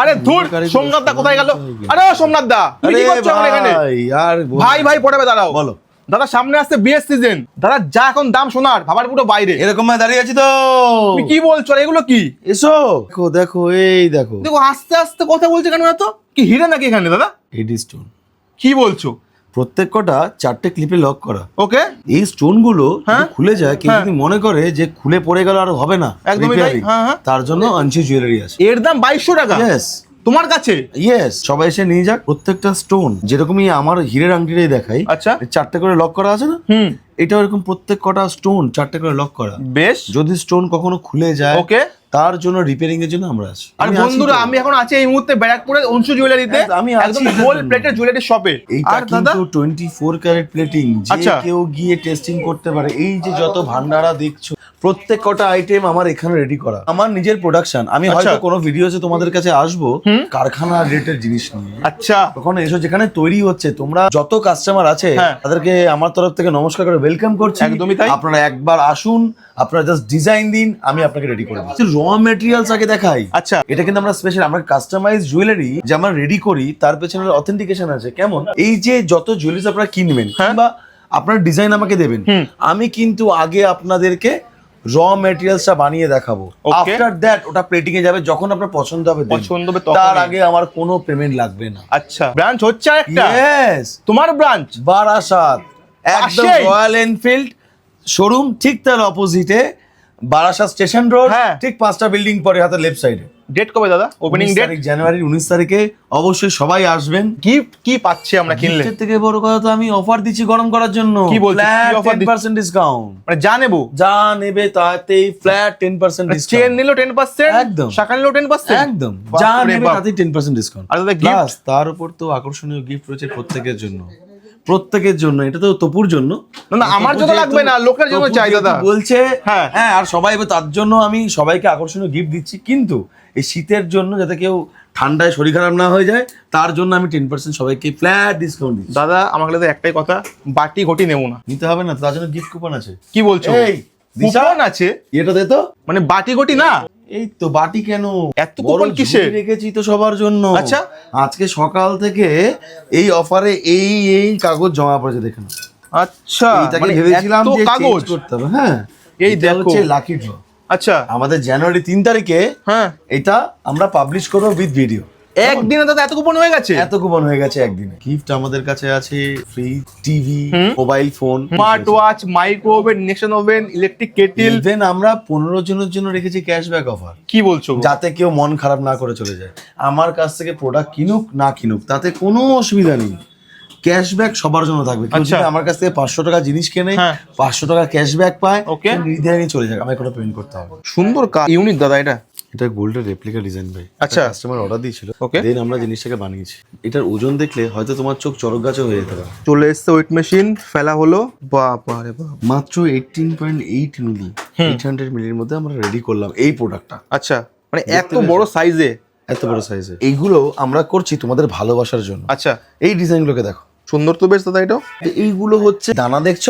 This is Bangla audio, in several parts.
আরে ধুর সোমনাথ দা কোথায় গেল? আরে সোমনাথ দা কি করছ এখন ভাই ভাই পড়াবে দাঁড়াও। বলো। দাদা সামনে আসছে বিয়ের সিজন দাদা যা এখন দাম সোনার ভাবার পুরো বাইরে। এরকম ভাবে দাঁড়িয়ে আছি তো। তুমি কি বলছো? এগুলো কি? এসো। দেখো দেখো এই দেখো। দেখো আস্তে আস্তে কথা বলছে কেন এত? কি হিরে নাকি এখানে দাদা? এডি স্টোন কি বলছো? প্রত্যেক কটা চারটে ক্লিপে লক করা। ওকে এই স্টোনগুলো হ্যাঁ? খুলে যায় কেউ হ্যাঁ। যদি মনে করে যে খুলে পড়ে গেল আর হবে না একদমই হ্যাঁ। তার জন্য আনছি জুয়েলারি আছে। এর দাম বাইশশো টাকা? ইয়েস তোমার কাছে? ইয়েস সবাই এসে নিয়ে যাক প্রত্যেকটা স্টোন যেরকমই আমার হীরের আংটিটাই দেখাই আচ্ছা। চারটে করে লক করা আছে না? হুম। এটাও এরকম প্রত্যেক কটা স্টোন চারটে করে লক করা। বেশ। যদি স্টোন কখনো খুলে যায় ওকে। তার জন্য রিপেয়ারিং এর জন্য আমরা আছি। আর বন্ধুরা আমি এখন আছি এই মুহূর্তে ব্যারাকপুরে অংশু জুয়েলারিতে হ্যাঁ, আমি আছি একদম হোল প্লেটের জুয়েলারি শপে আর দাদা? কিন্তু টোয়েন্টি ফোর ক্যারেট প্লেটিং যে আচ্ছা। কেউ গিয়ে টেস্টিং করতে পারে। এই যে যত ভান্ডারা দেখছ প্রত্যেক কটা আইটেম আমার এখানে রেডি করা। আমার নিজের প্রোডাকশন আমি আচ্ছা। হয়তো কোনো ভিডিওতে তোমাদের কাছে আসব কারখানা রেটের জিনিস নিয়ে। আচ্ছা। তখন এসো যেখানে তৈরি হচ্ছে তোমরা যত কাস্টমার আছে হ্যাঁ। তাদেরকে আমার তরফ থেকে নমস্কার করে ওয়েলকাম করছি। একদমই তাই। আপনারা একবার আসুন আপনারা জাস্ট ডিজাইন দিন আমি আপনাকে রেডি করে দিচ্ছি। র মেটেরিয়ালস আগে দেখাই। আচ্ছা। এটা কিন্তু আমরা স্পেশাল আমরা কাস্টমাইজ জুয়েলারি যে আমরা রেডি করি তার পেছনে অথেন্টিকেশন আছে। কেমন? এই যে যত জুয়েলারিস আপনারা কিনবেন হ্যাঁ। কিংবা আপনার ডিজাইন আমাকে দেবেন আমি কিন্তু আগে আপনাদেরকে র মেটেরিয়ালসটা বানিয়ে দেখাবো. আফটার দ্যাট ওটা প্লেটিং এ যাবে যখন আপনার পছন্দ হবে। পছন্দ হবে তার আগে আমার কোনো পেমেন্ট লাগবে না। আচ্ছা ব্রাঞ্চ হচ্ছে একটা ইয়েস তোমার ব্রাঞ্চ বারাসাত। একদম রয়্যাল এনফিল্ড শোরুম ঠিক তার অপোজিটে বারাসাত স্টেশন রোড হ্যাঁ। ঠিক পাঁচটা বিল্ডিং পরে হাতে লেফট সাইডে ডেট কবে দাদা? ওপেনিং ডেট জানুয়ারি উনিশ তারিখে অবশ্যই সবাই আসবেন। গিফট কি পাচ্ছি আমরা কিনলে? থেকে বড় কথা তো আমি অফার দিচ্ছি গরম করার জন্য। কি? কি offer পার্সেন্ট ডিসকাউন্ট মানে যা নেব। যা নেবে তাতেই ফ্ল্যাট টেন পার্সেন্ট মানে চেন নিলো টেন পার্সেন্ট একদম। শাখা নিলো টেন পার্সেন্ট একদম। যা নেবে তাতেই টেন পার্সেন্ট ডিসকাউন্ট আর দাদা? তার উপর তো আকর্ষণীয় গিফট রয়েছে প্রত্যেকের জন্য। প্রত্যেকের জন্য এটা তো তপুর জন্য। না, না, আমার জন্য লাগবে না, লোকের জন্য চাই দাদা। বলছে হ্যাঁ। হ্যাঁ আর সবাই তার জন্য আমি সবাইকে আকর্ষণীয় গিফট দিচ্ছি। কিন্তু এই শীতের জন্য যাতে কেউ ঠান্ডায় শরীর খারাপ না হয়ে যায় তার জন্য আমি টেন পার্সেন্ট সবাইকে ফ্ল্যাট ডিসকাউন্ট দিচ্ছি। দাদা আমার কাছে একটাই কথা বাটি ঘটি নেব না। নিতে হবে না তার জন্য গিফট কুপন আছে। কি বলছো? এই কুপন আছে। এটা দে তো। মানে বাটি ঘটি না? এই তো বাটি কেন? এত গরম কুপন কিসের? রেখেছি তো সবার জন্য। আচ্ছা। আজকে সকাল থেকে এই অফারে এই এই কাগজ জমা পড়েছে দেখেন আচ্ছা মানে ভেবেছিলাম যে কাগজ। করতে হবে হ্যাঁ। এই দেখো। হচ্ছে লাকি ড্র আচ্ছা। আমাদের জানুয়ারি তিন তারিখে হ্যাঁ। এটা আমরা পাবলিশ করব উইথ ভিডিও একদিনে দাদা এত কুপন হয়ে গেছে? এত কুপন হয়ে গেছে একদিনে। গিফট আমাদের কাছে আছে fridge TV mobile phone smart watch micro oven induction oven electric kettle even আমরা পনেরো জনের জন্য রেখেছি ক্যাশব্যাক অফার কি বলছো? যাতে কেউ মন খারাপ না করে চলে যায়। আমার কাছ থেকে প্রোডাক্ট কিনুক না কিনুক তাতে কোনো অসুবিধা নেই। ক্যাশব্যাক সবার জন্য থাকবে। কেউ আচ্ছা। যদি আমার কাছ থেকে পাঁচশো টাকা জিনিস কেনে হ্যাঁ। পাঁচশো টাকা ক্যাশব্যাক পায়. সে নিয়ে চলে যাবে। আমাকে কোনো পেমেন্ট করতে হবে সুন্দর কাজ ইউনিক দাদা এটা। এটা গোল্ডের রেপ্লিকা ডিজাইন ভাই। আচ্ছা। কাস্টমার অর্ডার দিয়েছিল। Okay. দেন আমরা জিনিসটাকে বানিয়েছি। এটার ওজন দেখলে হয়তো তোমার চোখ চরক গাছে হয়ে যেতে পারে। চলে এসছে ওয়েট মেশিন ফেলা হলো। বাবা রে বাপ মাত্র eighteen point eight milli eight hundred মিলির মধ্যে আমরা রেডি করলাম এই প্রোডাক্টটা আচ্ছা মানে এত বড় সাইজে এত বড় সাইজের এইগুলো আমরা করছি তোমাদের ভালোবাসার জন্য। আচ্ছা। এই ডিজাইনগুলোকে দেখো। সুন্দর তো বেশ দাদা এটাও। এইগুলো হচ্ছে দানা দেখছ।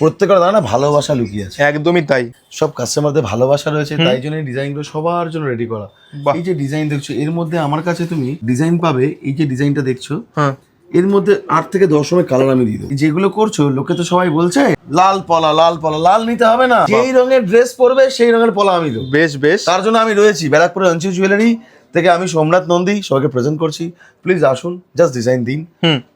প্রত্যেকটা দানা ভালোবাসা লুকিয়ে আছে। একদমই তাই। সব কাস্টমারদের ভালোবাসা রয়েছে তাই জন্য এই ডিজাইনগুলো সবার জন্য রেডি করা। এই যে ডিজাইন দেখছ এর মধ্যে আমার কাছে তুমি ডিজাইন পাবে এই যে ডিজাইনটা দেখছ হ্যাঁ। এর মধ্যে আট থেকে দশ রকমের কালার আমি দিয়ে দেবো। যেগুলো করছ লোকে তো সবাই বলছে লাল পলা লাল পলা লাল নিতে হবে না। যেই রঙের ড্রেস পরবে সেই রঙের পলা আমি দেবো। বেশ বেশ। তার জন্য আমি রয়েছি ব্যারাকপুরের অঞ্চল জুয়েলারি থেকে আমি সোমনাথ নন্দী সবাইকে প্রেজেন্ট করছি। প্লিজ আসুন জাস্ট ডিজাইন দিন।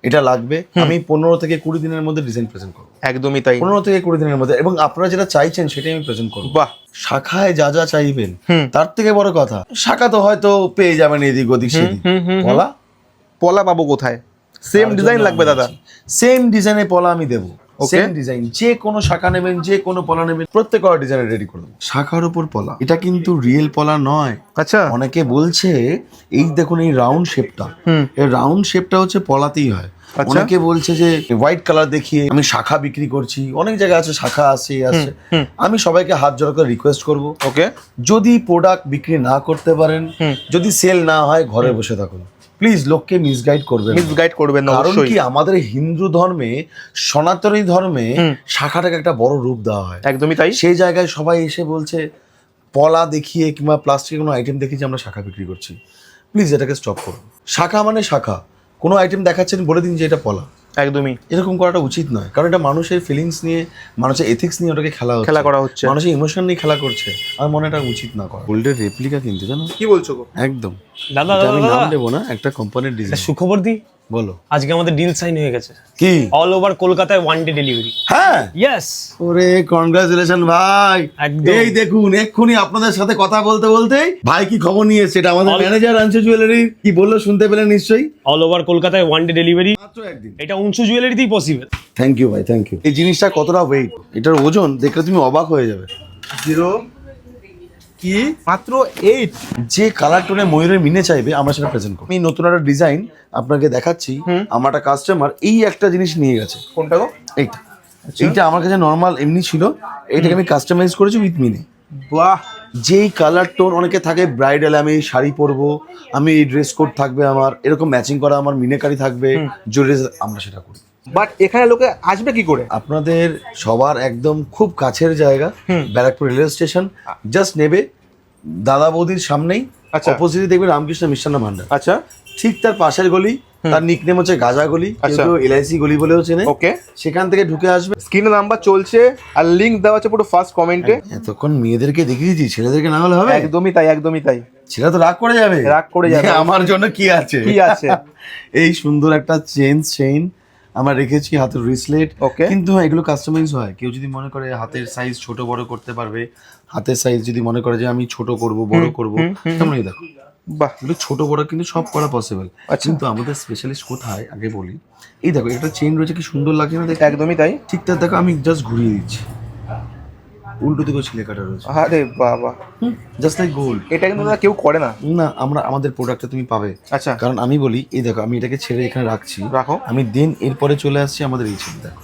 এটা লাগবে। আমি পনেরো থেকে কুড়ি দিনের মধ্যে ডিজাইন প্রেজেন্ট করব। একদমই তাই। পনেরো থেকে কুড়ি দিনের মধ্যে। এবং আপনারা যেটা চাইছেন সেটাই আমি প্রেজেন্ট করব। বাহ। শাখায় যা যা চাইবেন তার থেকে বড় কথা শাখা তো হয়তো পেয়ে যাবেন এদিক ওদিক সেদিক। পলা? পলা পাবো কোথায়? সেম ডিজাইন লাগবে দাদা। সেম ডিজাইনে পলা আমি দেবো. সেম ডিজাইন যে কোনো শাখা নেবেন যে কোনো পলা নেবেন প্রত্যেক কটা ডিজাইনে রেডি করে দেবো। শাখার উপর পলা? এটা কিন্তু রিয়েল পলা নয়। আচ্ছা। অনেকে বলছে এই দেখুন এই রাউন্ড শেপটা এই রাউন্ড শেপটা হচ্ছে পলাতেই হয়। আচ্ছা। অনেকে বলছে যে হোয়াইট কালার দেখিয়ে আমি শাখা বিক্রি করছি। অনেক জায়গায় আছে শাখা আছে আছে। আমি সবাইকে হাত জোড়া করে রিকোয়েস্ট করব। ওকে যদি প্রোডাক্ট বিক্রি না করতে পারেন যদি সেল না হয় ঘরে বসে থাকুন। প্লিজ লোককে মিসগাইড করবেন মিসগাইড মিস গাইড করবেন না কারণ কি আমাদের হিন্দু ধর্মে সনাতনী ধর্মে শাখাটাকে একটা বড় রূপ দেওয়া হয়। একদমই তাই। সেই জায়গায় সবাই এসে বলছে পলা দেখিয়ে কিংবা প্লাস্টিকের কোনো আইটেম দেখিয়ে যে আমরা শাখা বিক্রি করছি। প্লিজ এটাকে স্টপ করুন। শাখা মানে শাখা। কোনো আইটেম দেখাচ্ছেন বলে দিন যে এটা পলা। একদমই। এরকম করাটা উচিত নয়। কারণ এটা মানুষের ফিলিংস নিয়ে মানুষের এথিক্স নিয়ে ওটাকে খেলা খেলা করা হচ্ছে। মানুষের ইমোশন নিয়ে খেলা করছে। আর মনে এটা উচিত না করা। গোল্ডের রেপ্লিকা কিনতে জানো? কি বলছো গো? একদম। দাদা আমি দাদা নাম দাদা। দেবো না একটা কোম্পানির ডিজাইন সুখবর দি। বলো। আজকে আমাদের ডিল সাইন হয়ে গেছে। কি? অল ওভার কলকাতায় ওয়ান ডে ডেলিভারি হ্যাঁ? ইয়েস ওরে কনগ্রাচুলেশন ভাই। এই দেখুন এক্ষুনি আপনাদের সাথে কথা বলতে বলতে ভাই কি খবর নিয়ে এসেছে এটা আমাদের ম্যানেজার আনছে জুয়েলারি কি বলল শুনতে পেলেন নিশ্চয়ই? অল ওভার কলকাতায় ওয়ান ডে ডেলিভারি মাত্র একদিন। এটা উঁচু জুয়েলারিতেই পসিবল থ্যাংক ইউ ভাই থ্যাংক ইউ এই জিনিসটা কতটা ওয়েট এটার ওজন দেখলে তুমি অবাক হয়ে যাবে। জিরো কি? মাত্র এইট যে কালার টোনে ময়ূরের মিনে চাইবে আমরা সেটা প্রেজেন্ট করি আমি নতুন একটা ডিজাইন আপনাকে দেখাচ্ছি। আমার একটা কাস্টমার এই একটা জিনিস নিয়ে গেছে। কোনটা গো? এইটা। এইটা আমার কাছে নর্মাল এমনি ছিল। এইটাকে আমি কাস্টমাইজ করেছি উইথ মিনে বাহ! যেই কালার টোন অনেকে থাকে ব্রাইডাল আমি শাড়ি পরবো আমি এই ড্রেস কোড থাকবে আমার এরকম ম্যাচিং করা আমার মিনেকারি থাকবে জুয়েলারি আমরা সেটা করি। বাট এখানে লোকে আসবে কি করে? আপনাদের সবার একদম খুব কাছের জায়গা ব্যারাকপুর রেলওয়ে স্টেশন। জাস্ট নেবে দাদা বৌদির সামনেই। আচ্ছা। অপোজিটে দেখবে রামকৃষ্ণ মিষ্টান্ন ভান্ডার। আচ্ছা। ঠিক তার পাশের গলি তার নিকনেম হচ্ছে গাজা গলি আচ্ছা। এলআইসি গলি বলেও চেনে। ওকে সেখান থেকে ঢুকে আসবে। স্ক্রিনে নাম্বার চলছে আর লিংক দেওয়া আছে পুরো ফার্স্ট কমেন্টে এতক্ষণ মেয়েদেরকে দেখিয়ে দিচ্ছি ছেলেদেরকে না হলে হবে? একদমই তাই একদমই তাই। ছেলে তো রাগ করে যাবে। রাগ করে যাবে। আমার জন্য কি আছে? কি আছে? এই সুন্দর একটা চেন চেইন আমরা রেখেছি হাতের রিসলেট ওকে কিন্তু হ্যাঁ এগুলো কাস্টমাইজ হয়। কেউ যদি মনে করে হাতের সাইজ ছোট বড় করতে পারবে হাতের সাইজ যদি মনে করে যে আমি ছোট করব বড় করব তেমনই দেখো। বাহ। এগুলো ছোট বড় কিন্তু সব করা পসিবল আচ্ছা। কিন্তু আমাদের স্পেশালিস্ট কোথায়? আগে বলি। এই দেখো একটা চেন রয়েছে কি সুন্দর লাগছে না একদমই তাই। ঠিক তার দেখো আমি জাস্ট ঘুরিয়ে দিচ্ছি। উল্টো দিকেও ছিলে কাটা রয়েছে। আরে বাবা। জাস্ট লাইক গোল্ড এটা কিন্তু কেউ করে না। না আমরা আমাদের প্রোডাক্টটা তুমি পাবে। আচ্ছা। কারণ আমি বলি এই দেখো আমি এটাকে ছেড়ে এখানে রাখছি। রাখো। আমি দেন এরপরে চলে আসছি আমাদের এই ছেলে। দেখো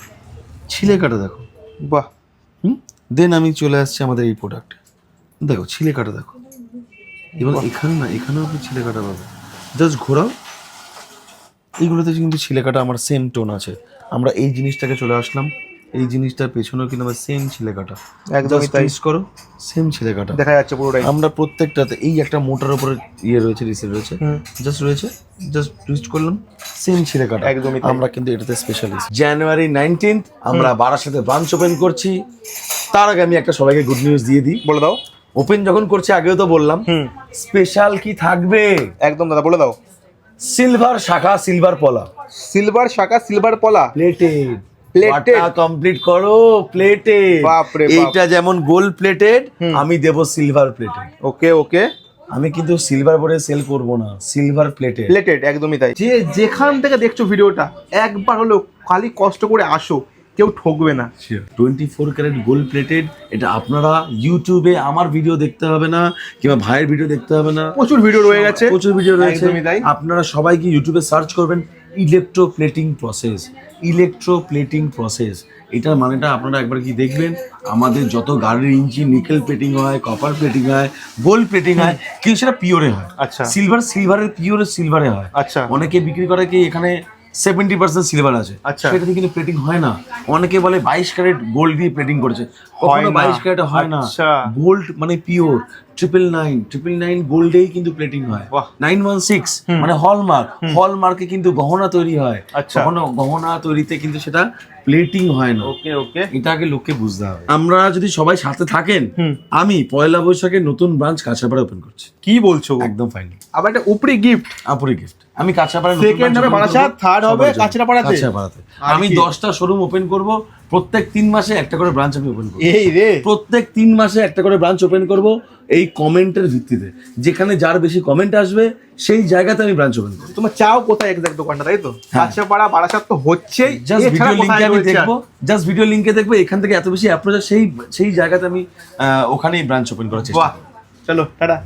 ছিলে কাটা দেখো। বাহ। হুম দেন আমি চলে আসছি আমাদের এই প্রোডাক্ট দেখো ছিলে কাটা দেখো। এবং এখানে না এখানেও আপনি ছিলে কাটা পাবে জাস্ট ঘোরাও। এইগুলোতে কিন্তু ছিলে কাটা আমার সেম টোন আছে। আমরা এই জিনিসটাকে চলে আসলাম। এই জিনিসটার পেছনেও কিন্তু আমার সেম ছিলে কাটা একদমই তাই। করো সেম ছিলে কাটা দেখা যাচ্ছে পুরোটাই। আমরা প্রত্যেকটাতে এই একটা মোটার উপরে ইয়ে রয়েছে রিসেল রয়েছে। জাস্ট রয়েছে জাস্ট টুইস্ট করলাম সেম ছিলে কাটা একদমই। আমরা কিন্তু এটাতে স্পেশালিস্ট জানুয়ারি নাইনটিন্থ আমরা বারাসাতে ব্রাঞ্চ ওপেন করছি। তার আগে আমি একটা সবাইকে গুড নিউজ দিয়ে দিই। বলে দাও। ওপেন যখন করছি আগেও তো বললাম। স্পেশাল কি থাকবে? একদম দাদা বলে দাও। সিলভার শাখা সিলভার পলা। সিলভার শাখা সিলভার পলা। প্লেটেড কমপ্লিট করো বাপ। এইটা যেমন গোল্ড প্লেটেড আমি দেব সিলভার প্লেটেড ওকে ওকে। আমি কিন্তু সিলভার বোর্ডে সেল করব না সিলভার প্লেটে প্লেটেড একদমই তাই। যে যেখান থেকে দেখছ ভিডিওটা একবার হলো খালি কষ্ট করে আসো কেউ ঠকবে না। Twenty four carat gold plated এটা আপনারা ইউটিউবে আমার ভিডিও দেখতে হবে না কিংবা ভাইয়ের ভিডিও দেখতে হবে না। প্রচুর ভিডিও রয়ে গেছে। প্রচুর ভিডিও রয়েছে। আপনারা সবাই কি ইউটিউবে সার্চ করবেন electroplating process electroplating process এটার মানেটা আপনারা একবার কি দেখবেন? আমাদের যত গাড়ির ইঞ্জিন নিকেল প্লেটিং হয় কপার প্লেটিং হয় গোল্ড প্লেটিং হয় কিন্তু সেটা পিওরে হয়। আচ্ছা। সিলভার সিলভারের পিওরে সিলভারে হয়। আচ্ছা। অনেকে বিক্রি করে কি এখানে সেভেন্টি পার্সেন্ট সিলভার আছে। আচ্ছা। সেটাতে কিন্তু প্লেটিং হয় না। অনেকে বলে বাইশ ক্যারেট গোল্ড দিয়ে প্লেটিং করেছে। কখনো বাইশ ক্যারেট হয় না। আচ্ছা। গোল্ড মানে pure triple nine triple nine গোল্ডেই কিন্তু প্লেটিং হয়। নাইন ওয়ান সিক্স মানে হলমার্ক হলমার্কে কিন্তু গহনা তৈরি হয়। আচ্ছা। গহনা তৈরিতে কিন্তু সেটা প্লেটিং হয় না। ওকে ওকে। এটা আগে লোককে বুঝতে হবে। আমরা যদি সবাই সাথে থাকেন আমি পয়লা বৈশাখে নতুন ব্রাঞ্চ কাঁচাপাড়া ওপেন করছি। কি বলছো? একদম ফাইনাল আবার একটা উপরি গিফট আপুরি গিফট আমি কাঁচাপাড়া Second হবে বারাসাত, third হবে। কাঁচরাপাড়াতে। আমি দশটা শোরুম ওপেন করব। প্রত্যেক তিন মাসে একটা করে ব্রাঞ্চ আমি ওপেন করব। এই রে। প্রত্যেক তিন মাসে একটা করে ব্রাঞ্চ ওপেন করব এই কমেন্টের ভিত্তিতে। যেখানে যার বেশি কমেন্ট আসবে সেই জায়গাতে আমি ব্রাঞ্চ ওপেন করব। তোমার চাও কোথায় এক্সাক্ট দোকানটা তাই তো? কাঁচাপাড়া বারাসাত তো হচ্ছেই। জাস্ট ভিডিও লিংকে আমি দেখব জাস্ট ভিডিও লিংকে দেখব এখান থেকে এত বেশি অ্যাপ্রোচ সেই সেই জায়গাতে আমি ওখানেই ব্রাঞ্চ ওপেন করার চেষ্টা। চলো টাটা।